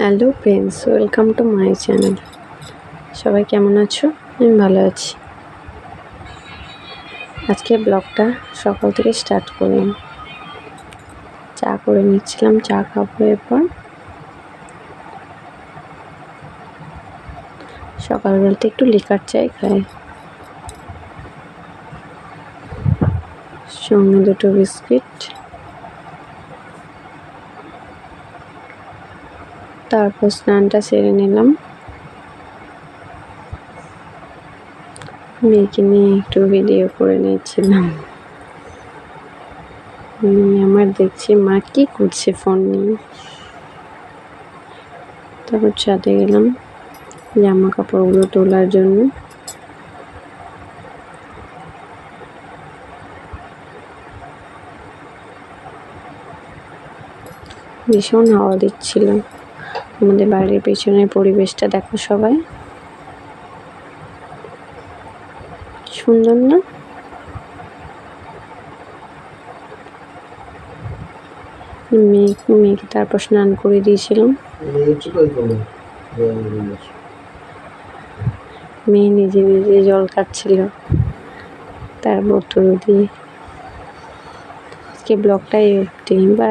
Hello friends, welcome to my channel. সবাই কেমন আছো? আমি ভালো আছি। আজকে ব্লগটা সকাল থেকে স্টার্ট করলাম চা করে নিচ্ছিলাম, চা খাব এরপর। সকালবেলাতে একটু লিকার চাই খাই। সঙ্গে দুটো বিস্কিট। তারপর স্নানটা সেরে নিলাম। মেয়েকে নিয়ে একটু ভিডিও করে নিয়েছিলাম আমার দেখছি মা কি করছে ফোন নিয়ে। তারপর ছাদে গেলাম জামা কাপড়গুলো তোলার জন্য। ভীষণ হাওয়া দিচ্ছিল। আমাদের বাড়ির পেছনের পরিবেশটা দেখো সবাই। সুন্দর না? মেয়ে মেয়েকে তারপর স্নান করে দিয়েছিলাম। মেয়ে নিজে নিজে জল খাচ্ছিল। তার বোতল দিয়ে। আজকে ব্লগটাই অবধি বা